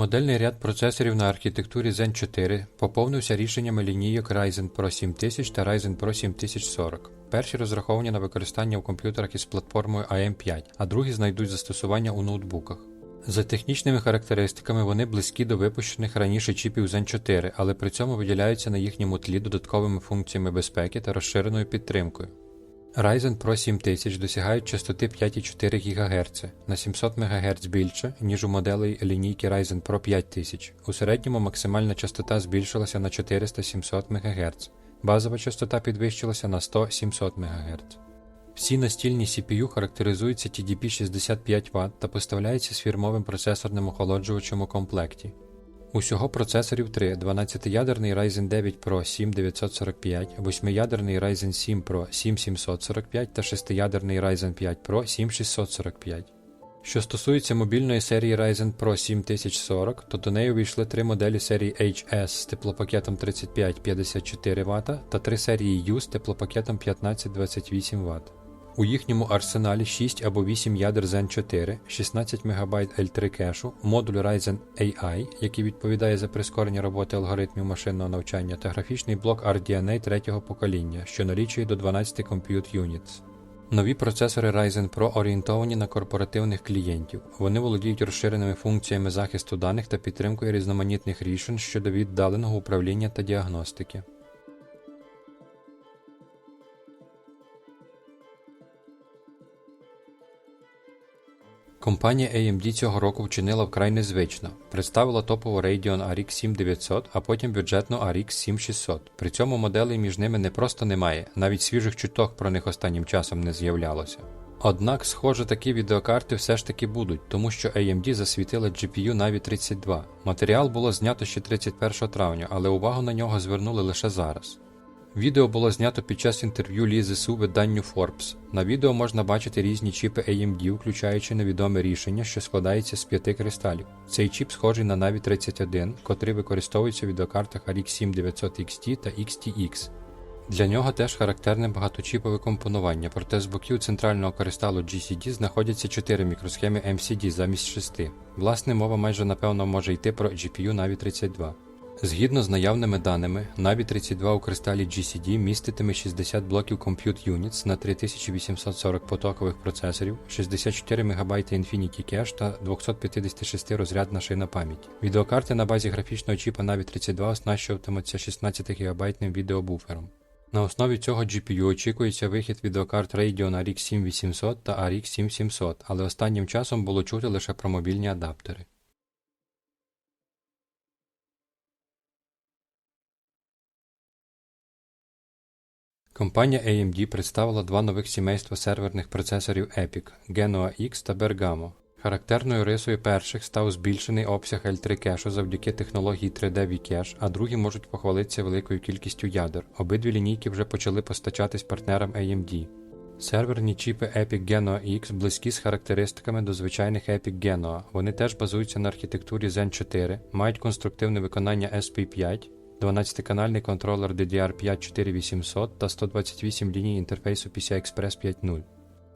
Модельний ряд процесорів на архітектурі Zen 4 поповнився рішеннями лінійок Ryzen Pro 7000 та Ryzen Pro 7040. Перші розраховані на використання в комп'ютерах із платформою AM5, а другі знайдуть застосування у ноутбуках. За технічними характеристиками вони близькі до випущених раніше чіпів Zen 4, але при цьому виділяються на їхньому тлі додатковими функціями безпеки та розширеною підтримкою. Ryzen Pro 7000 досягають частоти 5,4 ГГц на 700 МГц більше, ніж у моделей лінійки Ryzen Pro 5000. У середньому максимальна частота збільшилася на 400-700 МГц. Базова частота підвищилася на 100-700 МГц. Всі настільні CPU характеризуються TDP 65 Вт та поставляються з фірмовим процесорним охолоджувачем у комплекті. Усього процесорів 3: 12-ядерний Ryzen 9 Pro 7945, 8-ядерний Ryzen 7 Pro 7745 та 6-ядерний Ryzen 5 Pro 7645. Що стосується мобільної серії Ryzen Pro 7040, то до неї увійшли три моделі серії HS з теплопакетом 35-54 Вт та три серії U з теплопакетом 15-28 Вт. У їхньому арсеналі 6 або 8 ядер Zen 4, 16 МБ L3 кешу, модуль Ryzen AI, який відповідає за прискорення роботи алгоритмів машинного навчання, та графічний блок RDNA третього покоління, що налічує до 12 Compute Units. Нові процесори Ryzen Pro орієнтовані на корпоративних клієнтів. Вони володіють розширеними функціями захисту даних та підтримкою різноманітних рішень щодо віддаленого управління та діагностики. Компанія AMD цього року вчинила вкрай незвично. Представила топову Radeon RX 7900, а потім бюджетну RX 7600. При цьому моделей між ними не просто немає, навіть свіжих чуток про них останнім часом не з'являлося. Однак, схоже, такі відеокарти все ж таки будуть, тому що AMD засвітила GPU Navi 32. Матеріал було знято ще 31 травня, але увагу на нього звернули лише зараз. Відео було знято під час інтерв'ю Лізи Су виданню Forbes. На відео можна бачити різні чіпи AMD, включаючи невідоме рішення, що складається з п'яти кристалів. Цей чіп схожий на Navi 31, котрий використовується в відеокартах RX 7900 XT та XTX. Для нього теж характерне багаточіпове компонування, проте з боків центрального кристалу GCD знаходяться 4 мікросхеми MCD замість 6. Власне, мова майже напевно може йти про GPU Navi 32. Згідно з наявними даними, Navi 32 у кристалі GCD міститиме 60 блоків Compute Units на 3840 потокових процесорів, 64 МБ Infinity Cache та 256 розрядна шина пам'яті. Відеокарти на базі графічного чіпа Navi 32 оснащуватимуться 16 ГБ відеобуфером. На основі цього GPU очікується вихід відеокарт Radeon RX 7800 та RX 7700, але останнім часом було чути лише про мобільні адаптери. Компанія AMD представила два нових сімейства серверних процесорів EPIC Genoa X та Bergamo. Характерною рисою перших став збільшений обсяг L3 кешу завдяки технології 3D V-Cache, а другі можуть похвалитися великою кількістю ядер. Обидві лінійки вже почали постачатись партнерам AMD. Серверні чіпи EPIC Genoa X близькі з характеристиками до звичайних EPIC Genoa. Вони теж базуються на архітектурі Zen 4, мають конструктивне виконання SP5. 12-канальний контролер DDR5 4800 та 128 ліній інтерфейсу PCI Express 5.0.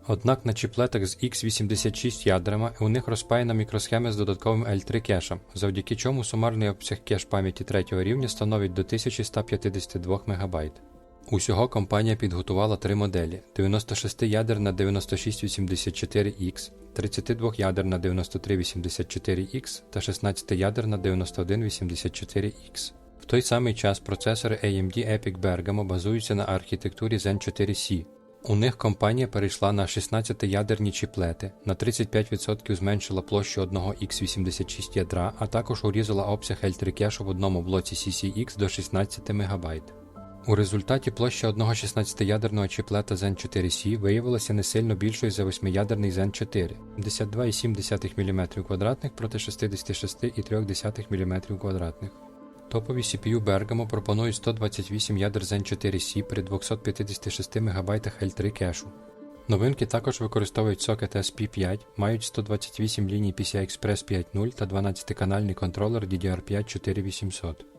Однак на чіплетах з X86 ядрами у них розпаяна мікросхеми з додатковим L3 кешем, завдяки чому сумарний обсяг кеш пам'яті третього рівня становить до 1152 МБ. Усього компанія підготувала три моделі: 96 ядер на 9684X, 32 ядер на 9384X та 16 ядер на 9184X. В той самий час процесори AMD EPIC Bergamo базуються на архітектурі Zen 4C. У них компанія перейшла на 16-ядерні чіплети, на 35% зменшила площу одного X86 ядра, а також урізала обсяг L3 кешу в одному блоці CCX до 16 МБ. У результаті площа одного 16-ядерного чіплета Zen 4C виявилася не сильно більшою за 8-ядерний Zen 4 52,7 мм квадратних проти 66,3 мм квадратних. Топові CPU Bergamo пропонують 128 ядер Zen 4C при 256 МБ L3 кешу. Новинки також використовують сокет SP5, мають 128 ліній PCI Express 5.0 та 12-канальний контролер DDR5 4800.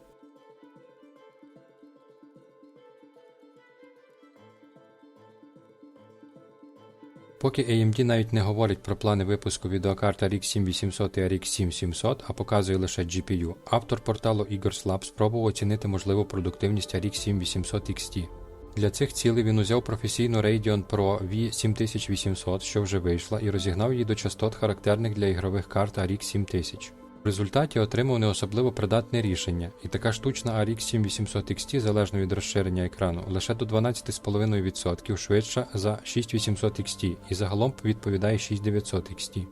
Поки AMD навіть не говорить про плани випуску відеокарт RX 7800 і RX 7700, а показує лише GPU, автор порталу Igors Slab спробував оцінити можливу продуктивність RX 7800 XT. Для цих цілей він узяв професійну Radeon Pro V7800, що вже вийшла, і розігнав її до частот, характерних для ігрових карт RX 7000. В результаті отримав не особливо придатне рішення, і така штучна RX 7800 XT, залежно від розширення екрану, лише до 12,5% швидша за 6800 XT і загалом відповідає 6900 XT.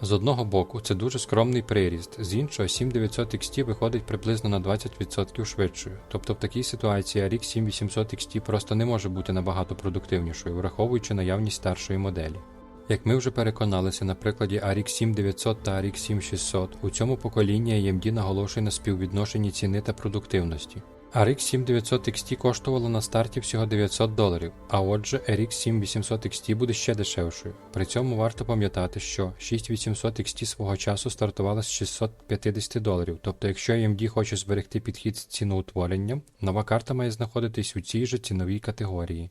З одного боку, це дуже скромний приріст, з іншого 7900 XT виходить приблизно на 20% швидшою. Тобто в такій ситуації RX 7800 XT просто не може бути набагато продуктивнішою, враховуючи наявність старшої моделі. Як ми вже переконалися на прикладі RX 7900 та RX 7600, у цьому поколінні AMD наголошує на співвідношенні ціни та продуктивності. RX 7900 XT коштувало на старті всього 900 доларів, а отже RX 7800 XT буде ще дешевшою. При цьому варто пам'ятати, що 6800 XT свого часу стартувала з 650 доларів, тобто якщо AMD хоче зберегти підхід з ціноутворенням, нова карта має знаходитись у цій же ціновій категорії.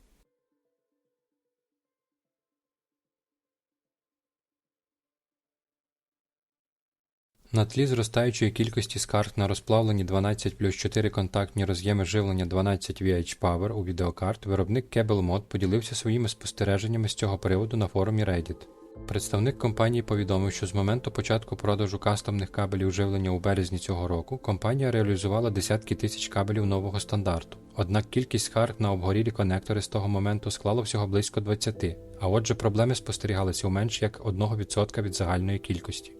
На тлі зростаючої кількості скарг на розплавлені 12 плюс 4 контактні роз'єми живлення 12 VH Power у відеокарт, виробник CableMod поділився своїми спостереженнями з цього приводу на форумі Reddit. Представник компанії повідомив, що з моменту початку продажу кастомних кабелів живлення у березні цього року компанія реалізувала десятки тисяч кабелів нового стандарту. Однак кількість скарг на обгорілі конектори з того моменту склала всього близько 20, а отже проблеми спостерігалися у менш як 1% від загальної кількості.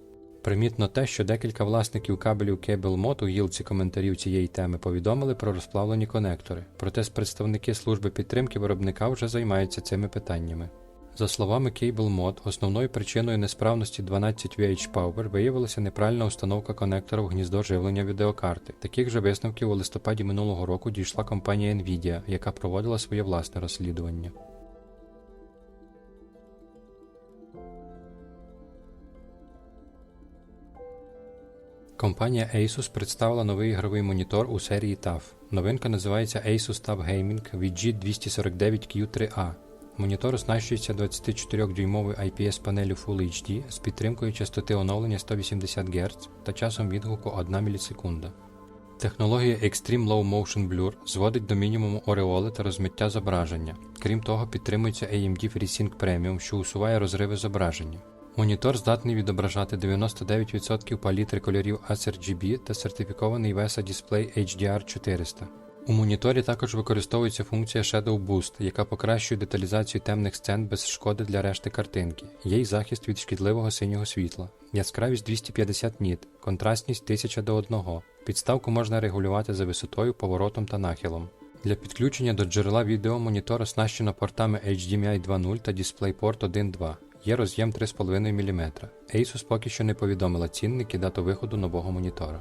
Примітно те, що декілька власників кабелів CableMod у гілці коментарів цієї теми повідомили про розплавлені конектори, проте представники служби підтримки виробника вже займаються цими питаннями. За словами CableMod, основною причиною несправності 12 VH Power виявилася неправильна установка конектора в гніздо живлення відеокарти. Таких же висновків у листопаді минулого року дійшла компанія Nvidia, яка проводила своє власне розслідування. Компанія Asus представила новий ігровий монітор у серії TUF. Новинка називається Asus TUF Gaming VG249Q3A. Монітор оснащується 24-дюймовою IPS панелю Full HD з підтримкою частоти оновлення 180 Гц та часом відгуку 1 мілісекунда. Технологія Extreme Low Motion Blur зводить до мінімуму ореоли та розмиття зображення. Крім того, підтримується AMD FreeSync Premium, що усуває розриви зображення. Монітор здатний відображати 99% палітри кольорів ASRGB та сертифікований VESA Display HDR400. У моніторі також використовується функція Shadow Boost, яка покращує деталізацію темних сцен без шкоди для решти картинки. Є й захист від шкідливого синього світла, яскравість 250 ніт, контрастність 1000 до 1. Підставку можна регулювати за висотою, поворотом та нахилом. Для підключення до джерела відео монітор оснащено портами HDMI 2.0 та DisplayPort 1.2. Є роз'єм 3,5 мм. Asus поки що не повідомила цінник і дату виходу нового монітора.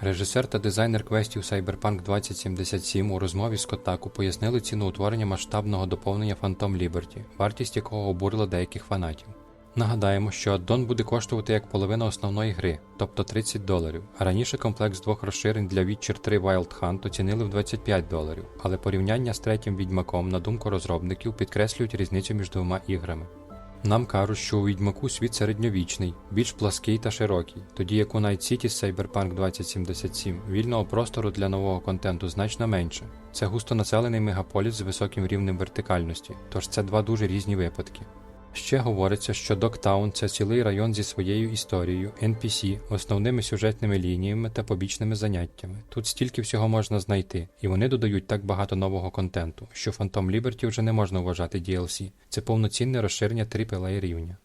Режисер та дизайнер квестів Cyberpunk 2077 у розмові з Kotaku пояснили ціну утворення масштабного доповнення Phantom Liberty, вартість якого обурила деяких фанатів. Нагадаємо, що аддон буде коштувати як половина основної гри, тобто 30 доларів, раніше комплекс двох розширень для Witcher 3 Wild Hunt оцінили в 25 доларів, але порівняння з третім відьмаком, на думку розробників, підкреслюють різницю між двома іграми. Нам кажуть, що у відьмаку світ середньовічний, більш плаский та широкий, тоді як у Night City з Cyberpunk 2077 вільного простору для нового контенту значно менше. Це густонаселений мегаполіс з високим рівнем вертикальності, тож це два дуже різні випадки. Ще говориться, що Доктаун це цілий район зі своєю історією, NPC, основними сюжетними лініями та побічними заняттями. Тут стільки всього можна знайти, і вони додають так багато нового контенту, що Phantom Liberty вже не можна вважати DLC. Це повноцінне розширення AAA рівня.